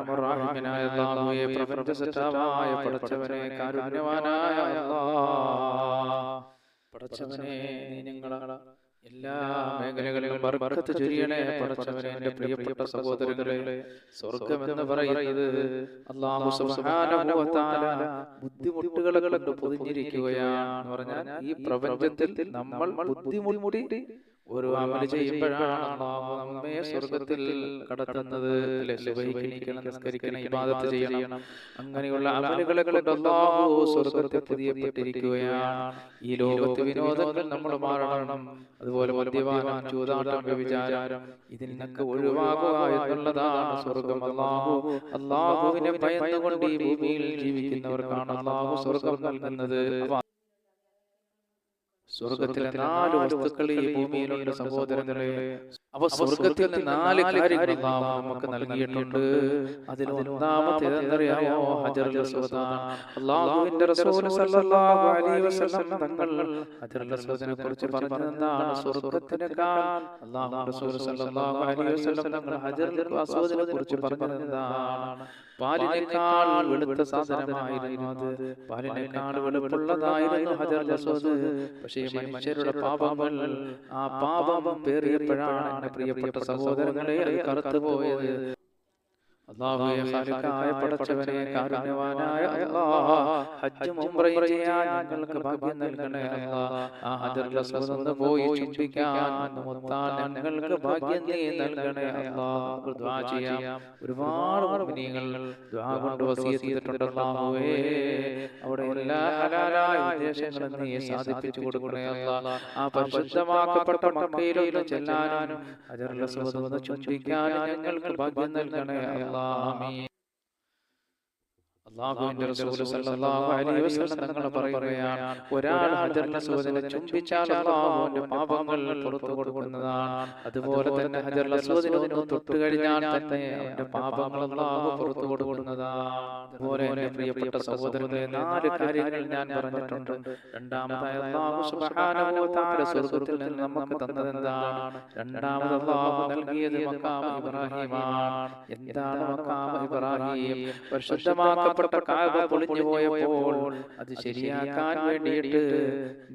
അർഹമറാഹിമനായ അല്ലാഹുവേ പ്രപഞ്ച സൃഷ്ടാവായ പടച്ചവനെ കാരുണ്യവാനായ അല്ലാഹ് പടച്ചവനെ നീ ഞങ്ങളെ എല്ലാ മേഖലകളിലും ബർക്കത്ത് ചൊരിയണേ പടച്ചവനെ എന്റെ പ്രിയപ്പെട്ട സഹോദരങ്ങളെ. സ്വർഗം എന്ന് പറയുന്നത് അല്ലാഹു സുബ്ഹാനഹു വ തആല ബുദ്ധിമുട്ടുകളെ കൊണ്ട് പൊതിഞ്ഞിരിക്കുകയാണ് എന്ന് പറഞ്ഞാൽ ഈ പ്രപഞ്ചത്തിൽ നമ്മൾ ബുദ്ധിമുട്ടി ഒരു അമൽ ചെയ്യുമ്പോഴാണ് അല്ലാഹു നമ്മെ സ്വർഗത്തിൽ കടത്തുന്നത്. സുബഹിക്കണം നമസ്കരിക്കണം ഇബാദത്ത് ചെയ്യണം. അങ്ങനെയുള്ള അമലുകളെ കൊണ്ട് അല്ലാഹു സ്വർഗത്തെ പുതിയപ്പെട്ടിരിക്കുകയാണ്. ഈ ലോകത്ത് വിനോദങ്ങൾ നമ്മൾ മാറണം. അതുപോലെ മദ്യപാനം ചൂതാട്ടം വ്യഭിചാരം ഇതിൽ നിന്നൊക്കെ ഒഴിവാകുക എന്നുള്ളതാണ് സ്വർഗം അല്ലാഹു അല്ലാഹുവിനെ ഭയന്നുകൊണ്ട് ഈ ഭൂമിയിൽ ജീവിക്കുന്നവർക്കാണ് അള്ളാഹു സ്വർഗം നൽകുന്നത്. സ്വർഗത്തിലെ നാല് വസ്തുക്കൾ ഈ ഭൂമിയിലുള്ള സഹോദരങ്ങളെ. അപ്പൊ സ്വർഗത്തിൽ നാല് കാര്യങ്ങൾ നമുക്ക് നൽകിയിട്ടുണ്ട്. അതിൽ ഒന്നാമത്തെ എന്തറിയാമോ ഹജറുൽ റസൂൽ സല്ലല്ലാഹു അലൈഹി വസല്ലം തങ്ങൾ ഹജറുൽ അസ്വദിനെ കുറിച്ച് പറഞ്ഞത് എന്താണ്? സ്വർഗത്തിനേക്കാൾ റസൂൽ സല്ലല്ലാഹു അലൈഹി വസല്ലം തങ്ങൾ ഹജറുൽ അസ്വദിനെ കുറിച്ച് പറഞ്ഞത് എന്താണ്? പാലിനേക്കാൾ വെളുത്ത സാധനമായിരുന്നു അത്. പാലിനേക്കാൾ വെളുപ്പുള്ളതായിരുന്നു ഹജറുൽ അസ്വദ് പക്ഷേ മനുഷ്യരുടെ പാപങ്ങൾ ആ പാപം പേറിയപ്പോഴാണ് എന്റെ പ്രിയപ്പെട്ട സഹോദരങ്ങളെ കറുത്തുപോയത് കറുത്തു പോയത്. അല്ലാഹുവേ ഖാലിഖായ പടച്ചവനെ കാരുണ്യവാനായ അല്ലാഹ് ഹജ്ജും ഉംറയും ചെയ്യാൻ ഞങ്ങൾക്ക് ഭാഗ്യം നൽകണേ അല്ലാഹ് ആ ഹജറുൽ അസ്വദ് ഒന്ന് പോയി ചുംബിക്കാൻ ഒന്ന് മുത്താൻ ഞങ്ങൾക്ക് ഭാഗ്യം നീ നൽകണേ അല്ലാഹ് ദുആ ചെയ്യാം. ഒരുപാട് മുഅ്മിനീങ്ങൾ ദുആ കൊണ്ട് വസിയത്ത് ചെയ്തിട്ടുണ്ട് അല്ലാഹുവേ അവിടെ എല്ലാ ഹലാലായ ഉദ്ദേശങ്ങളും നീ സാധിപ്പിച്ചു കൊടുക്കണേ അല്ലാഹ് ആ പരിശുദ്ധമാക്കപ്പെട്ട മക്കയിലൊന്ന് ചെല്ലാനും ചുംബിക്കാനും ഞങ്ങൾക്ക് ഭാഗ്യം നൽകണേ അല്ലാഹ് ആമീൻ. അള്ളാഹുവിന്റെ റസൂൽ സല്ലല്ലാഹു അലൈഹി വസല്ലം തങ്ങൾ പറയുകയാണ് ഒരാൾ ഹജറുൽ അസ്വദിനെ ചുംബിച്ചാൽ അള്ളാഹുവിന്റെ പാപങ്ങൾ പുറത്തു കൊടുക്കുന്നതാണ്. അതുപോലെ തന്നെ ഹജറുൽ അസ്വദിനെ ഒന്ന് തൊട്ട് കഴിഞ്ഞാൽ തന്നെ അവന്റെ പാപങ്ങൾ അള്ളാഹു പുറത്തു കൊടുക്കുന്നതാണ്. അതുപോലെ എന്റെ പ്രിയപ്പെട്ട സഹോദരങ്ങളെ നാല് കാര്യങ്ങൾ ഞാൻ പറഞ്ഞിട്ടുണ്ട്. രണ്ടാമതായി അള്ളാഹു സുബ്ഹാനഹു തആല സ്വർഗത്തിൽ നിന്ന് നമുക്ക് തന്നത് എന്താണ്? രണ്ടാമത് അള്ളാഹു നൽകിയത് മക്കാം ഇബ്രാഹിമാണ്. എന്താണ് മക്കാം ഇബ്രാഹിം? പരിശുദ്ധമാക്കപ്പെട്ട കാബ പൊളിഞ്ഞു പോയപ്പോൾ അത് ശരിയാക്കാൻ വേണ്ടിയിട്ട്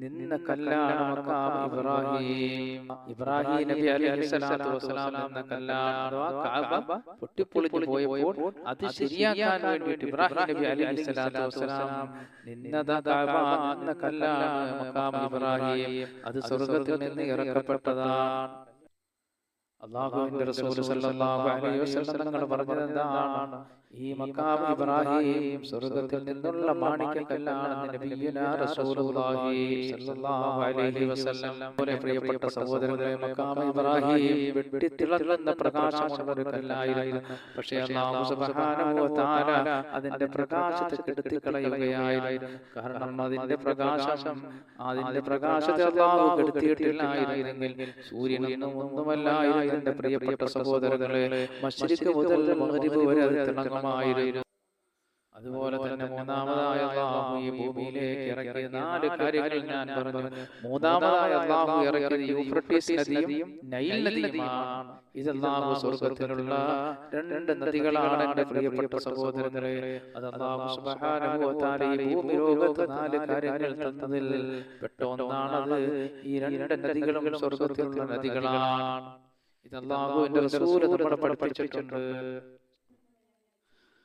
നിന്ന കല്ലാണ് ഇബ്രാഹിം. ഇബ്രാഹിം നബി അലൈഹി സ്വലാത്തു വസ്സലാം എന്ന കല്ലാണ് അഥവാ കാബ പൊട്ടിപ്പൊളിഞ്ഞു പോയപ്പോൾ അത് ശരിയാക്കാൻ വേണ്ടിയിട്ട് ഇബ്രാഹിം നബി അലൈഹി സ്വലാത്തു വസ്സലാം നിന്നത എന്ന കല്ലാണ് മക്കാം ഇബ്രാഹിം. അത് സ്വർഗത്തിൽ നിന്ന് ഇറക്കപ്പെട്ടതാണ്. അള്ളാഹുവിന്റെ റസൂൽ സല്ലല്ലാഹു അലൈഹി വസല്ലം തങ്ങൾ പറഞ്ഞത് എന്താണ്? ഈ മക്കാം ഇബ്രാഹിം സ്വർഗത്തിൽ നിന്നുള്ള പോലെ പ്രിയപ്പെട്ട സഹോദരങ്ങളെ മക്കാം ഇബ്രാഹിം വെട്ടിത്തിളങ്ങുന്ന പ്രകാശമുള്ള ഒരു കല്ലായിരുന്നു പക്ഷേ അല്ലാഹു സുബ്ഹാനഹു വ തആല അതിന്റെ പ്രകാശത്തെ കെടുത്തി കളയുകയായിരുന്നു കാരണം അതിന്റെ പ്രകാശം അതിന്റെ പ്രകാശത്തെ കെടുത്തിയിട്ടില്ലായിരുന്നെങ്കിൽ സൂര്യനൊന്നും ഒന്നുമല്ലായിരുന്നു എന്റെ പ്രിയപ്പെട്ട സഹോദരങ്ങളെ മസ്ജിദ് മുതൽ വരെ അത് തിളങ്ങുമായിരുന്നു അതുപോലെ തന്നെ മൂന്നാമതായ അള്ളാഹു ഈ ഭൂമിയിലേക്ക് ഇറക്കിയ നാല് കാര്യങ്ങൾ ഞാൻ പറഞ്ഞു. മൂന്നാമതായ അള്ളാഹു ഇറക്കിയത് യൂഫ്രട്ടീസ് നദിയും നൈൽ നദിയുമാണ്. ഇത് അള്ളാഹു സ്വർഗത്തിലുള്ള രണ്ട് നദികളാണ് എന്റെ പ്രിയപ്പെട്ട സഹോദരങ്ങളെ. അത് അള്ളാഹു സുബ്ഹാനഹു ഈ ഭൂമി ലോകത്ത് നാല് കാര്യങ്ങൾ തന്നതിൽ പെട്ട ഒന്നാണത് ഈ രണ്ട് നദികളും സ്വർഗത്തിലുള്ള നദികളാണ്. ഇത് അള്ളാഹുവിന്റെ റസൂൽ നമ്മളെ പഠിപ്പിച്ചിട്ടുണ്ട്.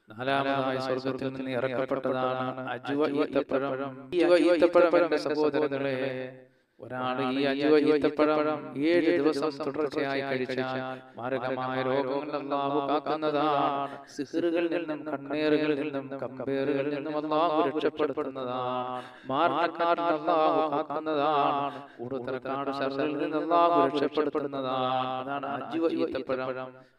നാലാമതായി സ്വർഗത്തിൽ നിന്ന് ഇറക്കപ്പെട്ടതാണ് അജുവ ഈത്തപ്പഴം. അജുവ ഈത്തപ്പഴം എന്റെ സഹോദരങ്ങളെ. ഒരാൾ ഈ അജുവ ഈത്തപ്പഴം ഏഴ് ദിവസം തുടർച്ചയായി കഴിച്ചാൽ മാരകമായ രോഗങ്ങൾ അള്ളാഹു കാക്കുന്നതാണ്. സിഹറുകളിൽ നിന്നും കണ്ണേറുകളിൽ നിന്നും കമ്പേറുകളിൽ നിന്നും അള്ളാഹു രക്ഷപ്പെടുത്തുന്നതാണ്. അള്ളാഹു കാക്കുന്നതാണ്. കൂടുതലക്കാട് ശർറിൽ നിന്ന് അള്ളാഹു രക്ഷപ്പെടുത്തുന്നതാണ്. അതാണ്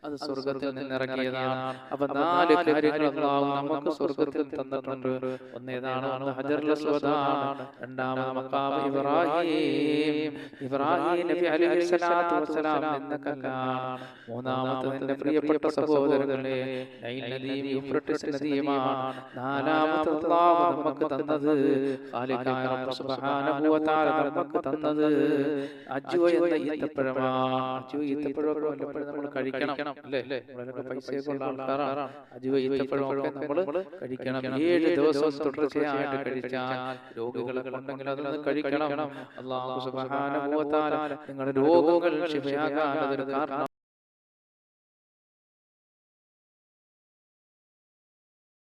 അത് സ്വർഗത്തിൽ നിന്ന് ഇറങ്ങിയതാണ്. അപ്പൊ നാല് കാര്യങ്ങൾ അള്ളാഹു നമുക്ക് സ്വർഗത്തിൽ തന്നിട്ടുണ്ട്. ഒന്നേതാണ് അസ്വദാണ്. രണ്ടാമത് ഇബ്രാഹിം. ഇബ്രാഹിം നബി അലൈഹി സ്വലാത്തു വസ്സലാം എന്ന കല്ലാണ് മൂന്നാമത്തെ നിന്റെ പ്രിയപ്പെട്ട സഹോദരങ്ങളെ നൈൽ നദിയും യൂഫ്രട്ടീസ് നദിയുമാണ് നാലാമത്തെ അല്ലാഹു നമുക്ക് തന്നത് ഖാലിഖായ റബ്ബ് സുബ്ഹാനഹു വ തആല നമുക്ക് തന്നത് അജ്വ എന്ന ഈത്തപ്പഴമാണ്. അജ്വ ഈത്തപ്പഴമൊക്കെ വല്ലപ്പോഴും നമ്മൾ കഴിക്കണം. അല്ലേ? നമ്മളൊക്കെ പൈസയൊക്കെ ഉള്ള ആൾക്കാരാണ്. അജ്വ ഈത്തപ്പഴമൊക്കെ നമ്മൾ കഴിക്കണം. ഏഴ് ദിവസം തുടർച്ചയായിട്ട് കഴിച്ചാൽ രോഗികളൊക്കെ ഉണ്ടെങ്കിൽ അതൊന്ന് കഴിക്കണം. അള്ളാഹു സുബ്ഹാനഹു വ തആല നിങ്ങളുടെ രോഗങ്ങൾ ശിഫയാകാൻ അതൊരു കാരണം